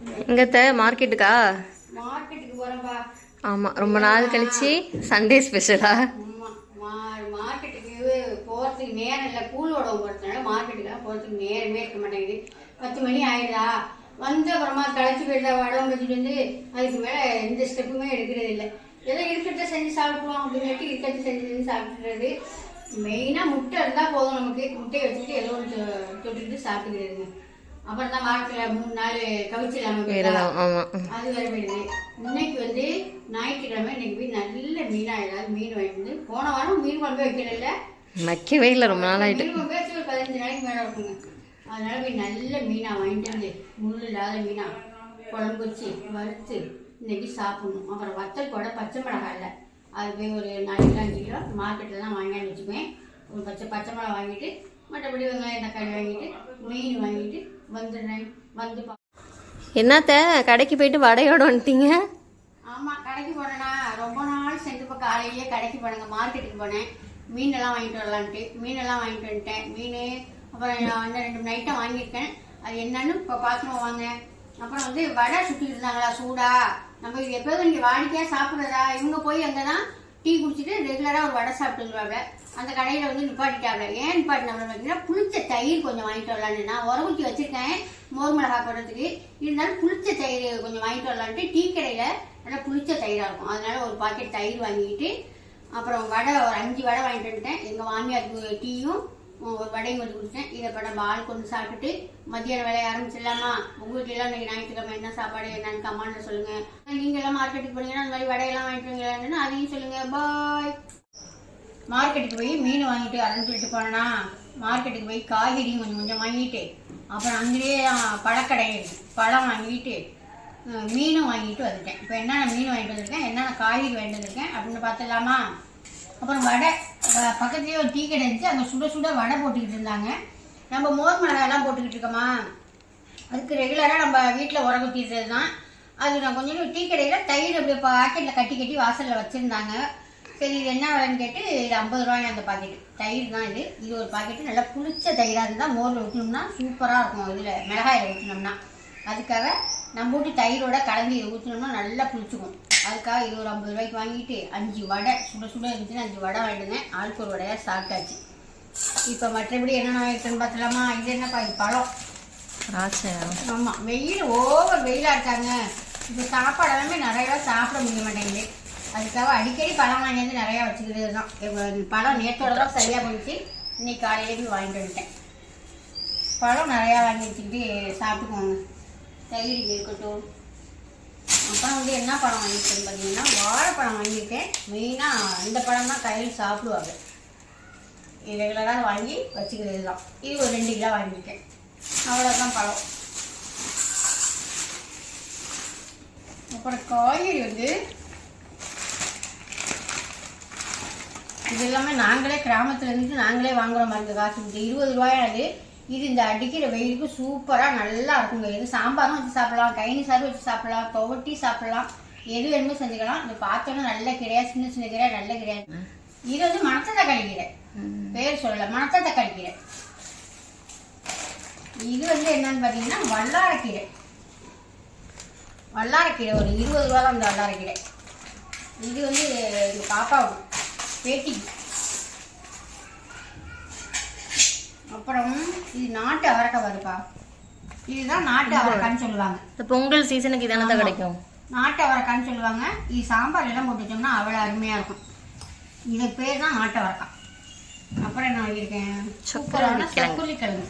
எங்கத்த மார்க்கெட்டுக்கா? மார்க்கெட்டுக்கு போறேன்பா. ஆமா ரொம்ப நாள் கழிச்சு சண்டே ஸ்பெஷலா. மார்க்கெட்டுக்கு போறதுக்கு நேரம் இல்லை. கூழ் உடம்பு போறதுனால மார்க்கெட்டுக்கெல்லாம் போறதுக்கு நேரமே இருக்க மாட்டேங்குது. பத்து மணி ஆயிடுதா? வந்து அப்புறமா களைச்சி போயிட்டா வடம் வச்சுட்டு வந்து அதுக்கு மேல எந்த ஸ்டெப்புமே எடுக்கிறது இல்லை. ஏதோ இருக்கிறத செஞ்சு சாப்பிடுவோம் அப்படின்னு சொல்லிட்டு இருக்கிறத செஞ்சு செஞ்சு சாப்பிட்டுறது. மெயினா முட்டை இருந்தா போதும் நமக்கு. முட்டையை வச்சுட்டு ஏதோ ஒன்று தொட்டுக்கிட்டு சாப்பிட்டுக்கிறதுங்க. அப்புறம் தான் வாரத்துல மூணு நாள் கவிச்சு இல்லாம போயிட்டா. விரதம் ஆமா. அது வேற போயிடுது. இன்னைக்கு வந்து ஞாயிற்றுக்கிழமை இன்னைக்கு போய் நல்ல மீனா ஏதாவது மீன் வாங்கிட்டு வந்து போன வாரம் மீன் குழம்பு வைக்கல வைக்கவே இல்லை ரொம்ப நாள் ஆயிட்டு. மீன் குழம்பு பதினஞ்சு நாளைக்கு மேல இருக்குங்க அதனால போய் நல்ல மீனா வாங்கிட்டு வந்து முள் இல்லாத மீனா குழம்பு வச்சு வறுத்து இன்னைக்கு சாப்பிடணும். அப்புறம் வத்தல் கூட பச்சை மிளகாய் இல்லை. அது போய் ஒரு நாலு கிலோ அஞ்சு கிலோ மார்க்கெட்டில் தான் வாங்கியாந்து வச்சுக்குவேன் ஒரு பச்சை பச்சை மிளகா வாங்கிட்டு மற்றபடி வெங்காயம் தக்காளி வாங்கிட்டு மீன் வாங்கிட்டு வந்து பா என்னத்த கடைக்கு போயிட்டு வடையோட வந்துட்டீங்க? ஆமா கடைக்கு போனேனா ரொம்ப நாள் சென்று இப்போ காலையிலேயே கடைக்கு போனேங்க மார்க்கெட்டுக்கு போனேன். மீன் எல்லாம் வாங்கிட்டு வரலான்ட்டு. மீன் எல்லாம் வாங்கிட்டு வந்துட்டேன். மீன் அப்புறம் வந்து ரெண்டு மூணு ஐட்டம் வாங்கியிருக்கேன். அது என்னன்னு இப்போ பார்க்கணும் வாங்க. அப்புறம் வந்து வடை சுட்டிட்டு இருந்தாங்களா சூடா. நம்ம இது எப்போதும் இங்கே வாடிக்கையாக சாப்பிட்றதா? இவங்க போய் அங்கே தான் டீ குடிச்சிட்டு ரெகுலராக ஒரு வடை சாப்பிட்டுருவாங்க. அந்த கடையில் வந்து நிப்பாட்டிட்டாங்க. ஏன் நிப்பாட்டினாங்க பார்த்தீங்கன்னா புளிச்ச தயிர் கொஞ்சம் வாங்கிட்டு வரலான்னு நான் உரமுக்கி வச்சுருக்கேன் மோர் மிளகா போடுறதுக்கு. இருந்தாலும் புளிச்ச தயிர் கொஞ்சம் வாங்கிட்டு வரலான்ட்டு டீ கடையில் நல்லா புளிச்ச தயிராக இருக்கும். அதனால ஒரு பாக்கெட் தயிர் வாங்கிட்டு அப்புறம் வடை ஒரு அஞ்சு வடை வாங்கிட்டு வந்துட்டேன். எங்கள் மாமியாருக்கு டீயும் ஒரு வடையும் கொஞ்சம் குடிச்சேன். இதை படம் பால் கொண்டு சாப்பிட்டுட்டு மத்தியான வேலையை ஆரம்பிச்சிடலாமா? உங்கள் வீட்டிலாம் இன்னைக்கு ஞாயிற்றுக்கிழமை என்ன சாப்பாடு என்னன்னு கமாண்ட சொல்லுங்க. நீங்க எல்லாம் மார்க்கெட்டுக்கு போனீங்கன்னா அந்த மாதிரி வடையெல்லாம் வாங்கிட்டு வரீங்களான்னு அதையும் சொல்லுங்க. பாய் மார்க்கெட்டுக்கு போய் மீன் வாங்கிட்டு அரைஞ்சிட்டு சொல்லிட்டு மார்க்கெட்டுக்கு போய் காய்கறியும் கொஞ்சம் கொஞ்சம் வாங்கிட்டு அப்புறம் அங்கேயே பழக்கடை பழம் வாங்கிட்டு மீனும் வாங்கிட்டு வந்துட்டேன். இப்போ என்னென்ன மீன் வாங்கிட்டு வந்திருக்கேன் என்னென்ன காய்கறி வாங்கிட்டு வந்திருக்கேன் அப்படின்னு பார்த்துடலாமா? அப்புறம் வடை. பக்கத்துலேயே ஒரு டீ கடை இருந்துச்சு. அங்கே சுட சுட வடை போட்டுக்கிட்டு இருந்தாங்க. நம்ம மோர் மிளகாயெல்லாம் போட்டுக்கிட்டு இருக்கோமா? அதுக்கு ரெகுலராக நம்ம வீட்டில் உரம் ஊற்றிடுறது தான் அது நான் கொஞ்சம் டீ கடையில் தயிர் அப்படியே பாக்கெட்டில் கட்டி கட்டி வாசலில் வச்சுருந்தாங்க. சரி இது என்ன விலைன்னு கேட்டு இது ஐம்பது ரூபாய் அந்த பாக்கெட்டு தயிர் தான் இது. இது ஒரு பாக்கெட்டு நல்லா புளிச்ச தயிராக இருந்தால் மோரில் ஊற்றினோம்னா சூப்பராக இருக்கும் இதில். மிளகாயில் ஊற்றினோம்னா அதுக்காக நம்ம வீட்டு தயிரோட கலந்து இதை ஊற்றினோம்னா நல்லா புளிச்சுக்கும். அதுக்காக இது ஒரு ஐம்பது ரூபாய்க்கு வாங்கிட்டு அஞ்சு வடை சுட சுட இருந்துச்சுன்னு அஞ்சு வடை வாங்கிட்டுங்க ஆளுக்கு ஒரு வடையாக சாப்பிட்டாச்சு. இப்போ மற்றபடி என்னென்ன வாங்கிட்டேன்னு பார்த்தலாமா இது என்னப்பா இது பழம். ராசா ஆமா வெயில் ஓவர் வெயிலா இருக்காங்க. இப்போ சாப்பாடு எல்லாமே நிறையா சாப்பிட முடிய மாட்டேங்குது. அதுக்காக அடிக்கடி பழம் வாங்கி வந்து நிறையா வச்சுக்கிறது தான் பழம் நேற்றோட தான் சரியாக போயிடுச்சு. இன்னைக்கு காலையிலேருந்து வாங்கிட்டு வந்துட்டேன். பழம் நிறையா வாங்கி வச்சுக்கிட்டு சாப்பிட்டுக்கோங்க. தயிர் இருக்கட்டும் அப்புறம் வந்து என்ன பழம் வாங்கிட்டேன்னு பார்த்தீங்கன்னா வாழைப்பழம் வாங்கியிருக்கேன். மெயினாக இந்த பழம் தான் கையில் சாப்பிடுவாங்க. ரெகுலராக வாங்கி வச்சுக்கிறது தான் இது ஒரு ரெண்டு கிலோ வாங்கியிருக்கேன். அவ்வளோதான் பழம். அப்புறம் காய்கறி வந்து இது எல்லாமே நாங்களே கிராமத்துலேருந்து நாங்களே வாங்குற மாதிரி காசு. கொடுத்து இருபது ரூபாயாது இது இந்த அடிக்கிற வெயிலுக்கு சூப்பராக நல்லா இருக்குங்க. இது சாம்பாரும் வச்சு சாப்பிடலாம் கைனி சாறு வச்சு சாப்பிடலாம் துவட்டி சாப்பிடலாம். எது வேணுமோ செஞ்சுக்கலாம். இந்த பார்த்தோன்னா நல்ல கிடையா சின்ன சின்ன கீரை நல்ல கிடையா இது வந்து மணத்த தக்காளி கீரை. பேர் சொல்லல மணத்த தக்காளி கீரை. இது வந்து என்னன்னு பார்த்தீங்கன்னா வல்லாரக்கீரை வல்லாரக்கீரை ஒரு இருபது ரூபா தான் இந்த வல்லாரக்கீரை இது வந்து எங்க பாப்பாவுக்கு பேட்டி அப்புறம் இது நாட்டு அவரைக்காய் வருப்பா. இதுதான் நாட்டு அவரைக்கான்னு சொல்லுவாங்க. இந்த பொங்கல் சீசனுக்கு இதானே தான் கிடைக்கும். நாட்டு அவரைக்கான்னு சொல்லுவாங்க. இது சாம்பார் எல்லாம் போட்டு வச்சோம்னா அவ்வளோ அருமையாக இருக்கும். இதுக்கு பேர் தான் நாட்டு அவரைக்காய். அப்புறம் என்ன வாங்கியிருக்கேன்? சூப்பரான கிழங்கு.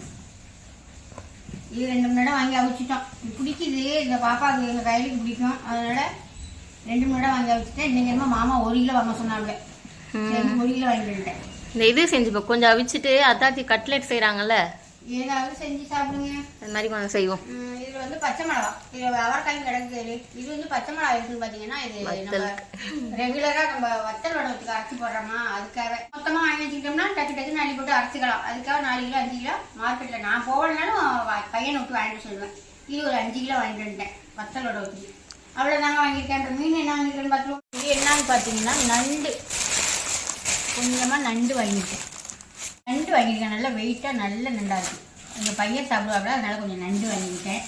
இது ரெண்டு மணி நேரம் வாங்கி அவிச்சிட்டோம். இது பிடிக்குது. இந்த பாப்பாவுக்கு எங்கள் கையிலுக்கு பிடிக்கும். அதனால ரெண்டு மணி நேரம் வாங்கி அவிச்சிட்டேன். இன்னைக்கு என்னமோ மாமா ஒரு கிலோ வாங்க சொன்னாங்க. சரி ஒரு கிலோ வாங்கிட்டு வந்துட்டேன். இந்த இது செஞ்சுப்போம் கொஞ்சம் அவிச்சிட்டு அத்தாத்தி கட்லெட் செய்கிறாங்கல்ல ஏதாவது செஞ்சு சாப்பிடுங்க. அது மாதிரி கொஞ்சம் செய்வோம். இதுல வந்து பச்சை மிளகா. இதுல அவரைக்காயும் கிடக்கு இது வந்து பச்சை மிளகா இருக்குன்னு பாத்தீங்கன்னா இது நம்ம ரெகுலரா நம்ம வத்தல் வடத்துக்கு அரைச்சி போடுறோமா அதுக்காக. மொத்தமா வாங்கி வச்சுக்கிட்டோம்னா டக்கு டக்குன்னு அள்ளி போட்டு அரைச்சிக்கலாம். அதுக்காக நாலு கிலோ அஞ்சு கிலோ மார்க்கெட்ல நான் போகலனாலும் பையனை விட்டு வாங்கிட்டு சொல்லுவேன். இது ஒரு அஞ்சு கிலோ வாங்கிட்டு வந்துட்டேன் வத்தல் வடத்துக்கு அவ்வளோதாங்க வாங்கியிருக்கேன் மீன் என்ன வாங்கியிருக்கேன்னு பார்த்துருவோம் இது என்னன்னு பார்த்தீங்கன்னா நண்டு. கொஞ்சமாக நண்டு வாங்கியிருக்கேன். நண்டு வாங்கியிருக்கேன். நல்லா வெயிட்டாக நல்ல நண்டாக இருக்குது எங்கள் பையன் சாப்பிடுவாங்க அதனால கொஞ்சம் நண்டு வாங்கியிருக்கேன்.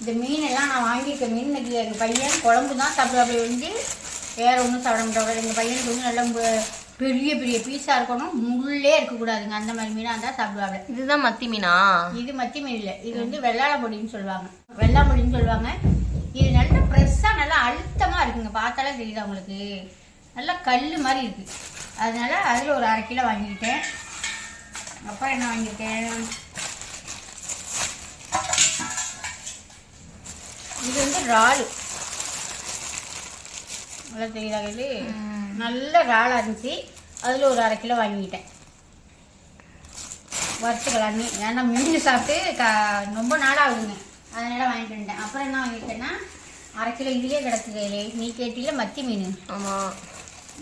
இந்த மீனெல்லாம் நான் வாங்கியிருக்க மீன் இன்னைக்கு எங்கள் பையன் குழம்பு தான் சாப்பிடுவாப்புல வந்து வேற ஒன்றும் சாப்பிட மாட்டாங்க எங்கள் பையனுக்கு வந்து நல்லா பெரிய பெரிய பீஸாக இருக்கணும். முள்ளே இருக்கக்கூடாதுங்க. அந்த மாதிரி மீனாக இருந்தால் சாப்பிடுவாங்க இதுதான் மத்தி மீனா? இது மத்தி மீன் இல்லை. இது வந்து வெள்ளாள பொடின்னு சொல்லுவாங்க. வெள்ளா பொடின்னு சொல்லுவாங்க. இது நல்லா ஃப்ரெஷ்ஷாக நல்லா அழுத்தமாக இருக்குங்க. பார்த்தாலே தெரியுதா உங்களுக்கு? நல்லா கல் மாதிரி இருக்கு. அதனால அதில் ஒரு அரை கிலோ வாங்கிக்கிட்டேன். அப்புறம் என்ன வாங்கியிருக்கேன் இது வந்து இறால். நல்லா தெரியுதா இது நல்ல இறாலாக இருந்துச்சு. அதில் ஒரு அரை கிலோ வாங்கிக்கிட்டேன். வறுத்துக்கலாம் ஏன்னா மீன் சாப்பிட்டு க ரொம்ப நாள் ஆகுதுங்க. அதனால வாங்கிட்டு வந்துட்டேன். அப்புறம் என்ன வாங்கிட்டேன்னா அரை கிலோ இதுலேயே கிடக்குது. நீ கேட்டில மத்தி மீன். ஆமா.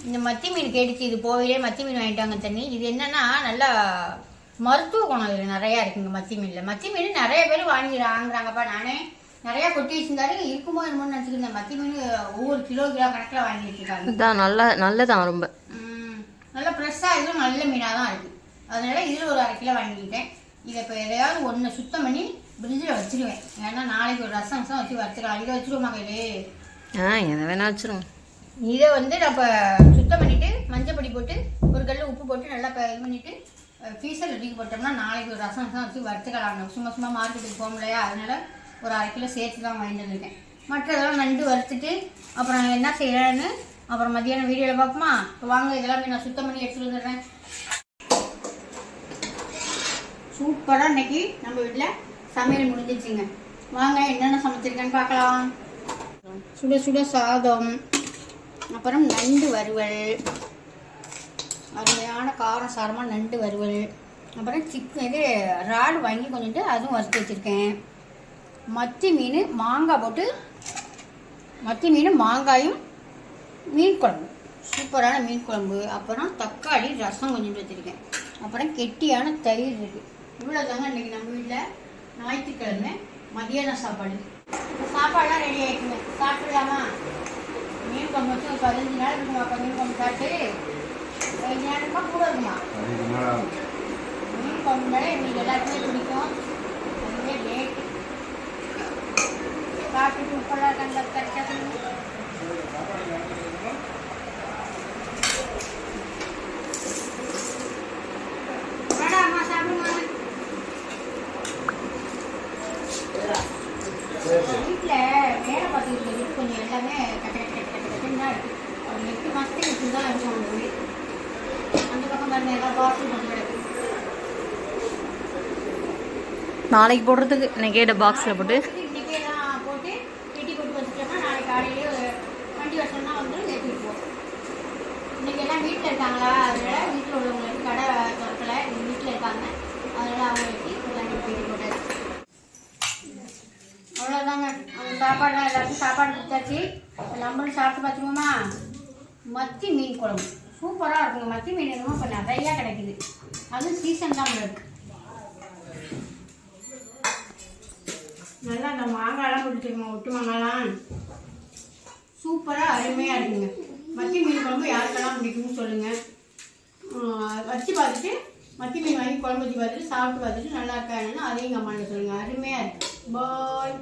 இந்த மத்தி மீன் கேட்டுச்சு இது போவிலே மத்தி மீன் வாங்கிட்டாங்க தண்ணி. இது என்னன்னா நல்லா மருத்துவ குணம் இதில் நிறையா இருக்குங்க மத்தி மீனில். மத்தி மீன் நிறைய பேர் வாங்கி வாங்குறாங்கப்பா. நானே நிறையா கொட்டி வச்சிருந்தாரு. இருக்குமோ என்னமோ நினச்சிருந்தேன் மத்தி மீன் ஒவ்வொரு கிலோ கிலோ கணக்கில் வாங்கி வச்சிருக்காங்க. நல்ல நல்லதான் ரொம்ப. நல்லா ஃப்ரெஷ்ஷாக இதுவும் நல்ல மீனாக தான் இருக்குது அதனால இதில் ஒரு அரை கிலோ வாங்கிக்கிட்டேன். இதை இப்போ எதையாவது ஒன்று சுத்தம் பண்ணி ஃப்ரிட்ஜில் வச்சிருவேன். ஏன்னா நாளைக்கு ஒரு ரசம் ரசம் வச்சு வச்சுக்கலாம் இதை வச்சுருவோமா கையிலே ஆ எதை வேணா வச்சிரும் இதை வந்து நம்ம சுத்தம் பண்ணிட்டு மஞ்சள் பொடி போட்டு ஒரு கல் உப்பு போட்டு நல்லா இது பண்ணிவிட்டு ஃபீஸர் தூக்கி போட்டோம்னா நாளைக்கு ஒரு ரசம் ரசம் வச்சு வறுத்துக்கலாம். சும்மா சும்மா மார்க்கெட்டுக்கு போக முடியாது அதனால ஒரு அரை கிலோ சேர்த்து தான் வாங்கிட்டு வந்திருக்கேன். மற்றதெல்லாம் நண்டு வறுத்துட்டு அப்புறம் என்ன செய்யலான்னு அப்புறம் மத்தியானம் வீடியோவில் பார்ப்போமா? இப்போ வாங்க இதெல்லாம் நான் சுத்தம் பண்ணி எடுத்துகிட்டு வந்துடுறேன். சூப்பராக இன்றைக்கி நம்ம வீட்டில் சமையல் முடிஞ்சிச்சுங்க. வாங்க என்னென்ன சமைச்சிருக்கேன்னு பார்க்கலாம். சுட சுட சாதம். அப்புறம் நண்டு வறுவல். அருமையான காரம் சாரமாக நண்டு வறுவல். அப்புறம் சிக்கன் இது இறால் வாங்கி கொஞ்சிட்டு அதுவும் வறுத்து வச்சுருக்கேன். மத்தி மீன் மாங்காய் போட்டு மத்தி மீன் மாங்காயும் மீன் குழம்பு. சூப்பரான மீன் குழம்பு. அப்புறம் தக்காளி ரசம் கொஞ்சம் வச்சுருக்கேன். அப்புறம் கெட்டியான தயிர் இருக்குது இவ்வளோ தாங்க இன்றைக்கி நம்ம வீட்டில் ஞாயிற்றுக்கிழமை மதியான சாப்பாடு. சாப்பாடெலாம் ரெடி ஆகிடுங்க சாப்பிடலாமா? மீன் குழம்பு வச்சு ஒரு பதினஞ்சு நாள் இருக்குமா அப்போ மீன் குழம்பு சாப்பிட்டு பதினஞ்சு நாள் இருக்குமா கூட இருக்குமா மீன் குழம்புனாலே எங்களுக்கு எல்லாருக்குமே பிடிக்கும். அதுவே லேட்டு சாப்பிட்டுட்டு உப்பெல்லாம் கண்ட கரெக்டாக வேடா அம்மா சாப்பிடுமா வீட்டில் வேலை பார்த்துக்கிட்டு வீட்டு கொஞ்சம் எல்லாமே கட்ட கட்ட கட்ட கட்ட கட்டுன்னு தான் இருக்கு ஒரு எட்டு மாதத்துக்கு இப்படி தான் இருக்கும் அந்த வீடு அந்த பக்கம் பாருங்க எல்லாம் பாட்டில் கொஞ்சம் கிடக்கு நாளைக்கு போடுறதுக்கு இன்னைக்கே பாக்ஸில் போட்டு இன்னைக்கே எல்லாம் போட்டு வெட்டி போட்டு வச்சுட்டோம்னா நாளைக்கு காலையிலேயே ஒரு வண்டி வருஷம்னா வந்து ஏற்றிட்டு போவோம் இன்னைக்கு எல்லாம் வீட்டில் இருக்காங்களா அதனால வீட்டில் உள்ளவங்களுக்கு கடை திறக்கல இவங்க வீட்டில் இருக்காங்க அதனால அவங்க வெட்டி எல்லாமே வெட்டி போட்டாச்சு அவ்வளோதாங்க அவங்க சாப்பாடுலாம் எல்லாருக்கும் சாப்பாடு கொடுத்தாச்சு. நம்மளும் சாப்பிட்டு பார்த்துக்கோமா. மத்தி மீன் குழம்பு. சூப்பராக இருக்குங்க. மத்தி மீன் என்னமோ இப்போ நிறையா கிடைக்குது. அதுவும் சீசன் தான் இருக்குது நல்லா அந்த மாங்காய்லாம் பிடிச்சிருக்கோம் ஒட்டு மாங்காய்லாம் சூப்பராக அருமையாக இருக்குங்க. மத்தி மீன் குழம்பு யாருக்கெல்லாம் பிடிக்கும்னு சொல்லுங்கள் வச்சு பார்த்துட்டு மத்தி மீன் வாங்கி குழம்பு வச்சு பார்த்துட்டு சாப்பிட்டு பார்த்துட்டு நல்லா இருக்கா என்னன்னு அதையும் கமெண்ட்டில் சொல்லுங்கள் அருமையாக இருக்குது பாய்